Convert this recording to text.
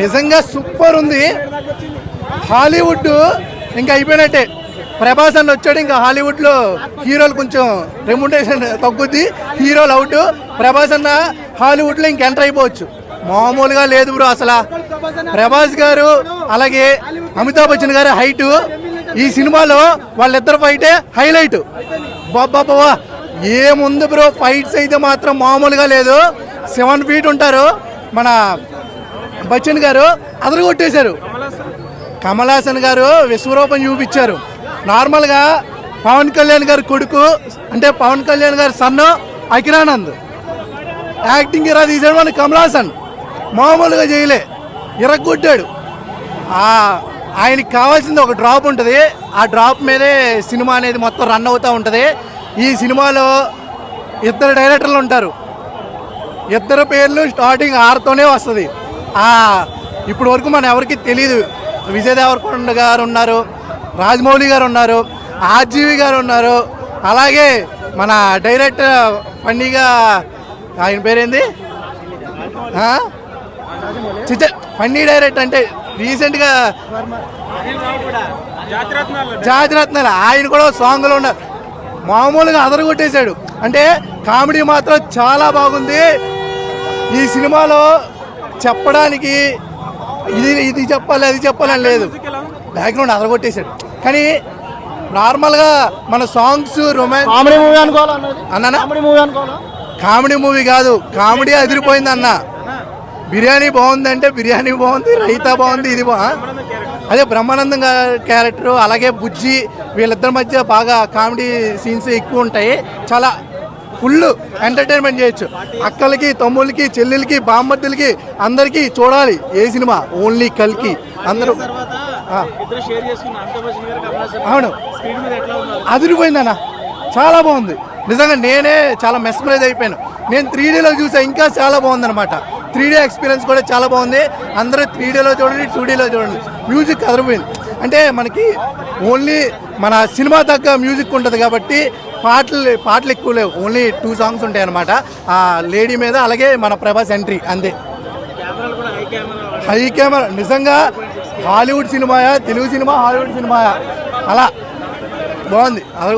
నిజంగా సూపర్ ఉంది. హాలీవుడ్ ఇంకా అయిపోయినట్టే. ప్రభాస్ అన్న వచ్చాడు ఇంకా హాలీవుడ్లో. హీరోలు కొంచెం రెమ్యుటేషన్ తగ్గుద్ది. హీరోలు అవుట్ ప్రభాస్ అన్న హాలీవుడ్లో ఇంక ఎంటర్ అయిపోవచ్చు. మామూలుగా లేదు బ్రో అసలు. ప్రభాస్ గారు అలాగే అమితాబ్ బచ్చన్ గారి హైట్ ఈ సినిమాలో వాళ్ళిద్దరు ఫైటే హైలైట్ బాబా ఏముంది బ్రో ఫైట్స్ అయితే మాత్రం మామూలుగా లేదు. సెవెన్ ఫీట్ ఉంటారు. మన బచ్చన్ గారు అదరగొట్టేశారు. కమల్ హాసన్ గారు విశ్వరూపం చూపించారు. నార్మల్గా పవన్ కళ్యాణ్ గారి కొడుకు అంటే పవన్ కళ్యాణ్ గారి సన్ను అఖిరానంద్ యాక్టింగ్ ఇలా తీసాడు మన కమల్ హాసన్ మామూలుగా చేయలే ఇరగొట్టాడు. ఆయనకి కావాల్సింది ఒక డ్రాప్ ఉంటుంది. ఆ డ్రాప్ మీదే సినిమా అనేది మొత్తం రన్ అవుతూ ఉంటుంది. ఈ సినిమాలో ఇద్దరు డైరెక్టర్లు ఉంటారు. ఇద్దరు పేర్లు స్టార్టింగ్ ఆరుతోనే వస్తుంది. ఇప్పుడు వరకు మన ఎవరికి తెలియదు విజయ్ దేవరకొండ గారు ఉన్నారు రాజమౌళి గారు ఉన్నారు ఆర్జీవి గారు ఉన్నారు. అలాగే మన డైరెక్టర్ ఫన్నీగా ఆయన పేరేంది? ఆ? ఫన్నీ డైరెక్టర్ అంటే రీసెంట్గా జాతిరత్నాలు. ఆయన కూడా సాంగ్లో ఉన్నారు మామూలుగా అదరగొట్టేశాడు. అంటే కామెడీ మాత్రం చాలా బాగుంది. ఈ సినిమాలో చెప్పడానికి ఇది ఇది చెప్పాలి అది చెప్పాలని లేదు. బ్యాక్గ్రౌండ్ అదరగొట్టేశాడు. కానీ నార్మల్గా మన సాంగ్స్ రొమాన్స్ కామెడీ మూవీ అన్నానా కామెడీ మూవీ అనుకోవాలా? కామెడీ మూవీ కాదు. కామెడీ అదిరిపోయింది అన్న. బిర్యానీ బాగుంది అంటే బిర్యానీ బాగుంది రైతా బాగుంది ఇది బా అదే బ్రహ్మానందం క్యారెక్టర్ అలాగే బుజ్జి వీళ్ళిద్దరి మధ్య బాగా కామెడీ సీన్స్ ఎక్కువ ఉంటాయి. చాలా ఫుల్ ఎంటర్టైన్మెంట్ చేయొచ్చు. అక్కలకి తమ్ముళ్ళకి చెల్లెలకి బామ్మద్దులకి అందరికీ చూడాలి ఏ సినిమా. ఓన్లీ కల్కి. అందరూ అవును. అదిరిపోయిందన్న చాలా బాగుంది. నిజంగా నేనే చాలా మెస్మరైజ్ అయిపోయాను. నేను త్రీ డీలో చూసా ఇంకా చాలా బాగుందన్నమాట. త్రీ డీ ఎక్స్పీరియన్స్ కూడా చాలా బాగుంది. అందరూ త్రీ డీలో చూడండి టూ డీలో చూడండి. మ్యూజిక్ అదిరిపోయింది. అంటే మనకి ఓన్లీ మన సినిమా తగ్గ మ్యూజిక్ ఉంటుంది కాబట్టి పాటలు పాటలు ఎక్కువ లేవు. ఓన్లీ టూ సాంగ్స్ ఉంటాయి అనమాట ఆ లేడీ మీద అలాగే మన ప్రభాస్ ఎంట్రీ అంతే. హై కెమెరా హై కెమెరా నిజంగా హాలీవుడ్ సినిమాయా తెలుగు సినిమా హాలీవుడ్ సినిమాయా. అలా. బాగుంది. అది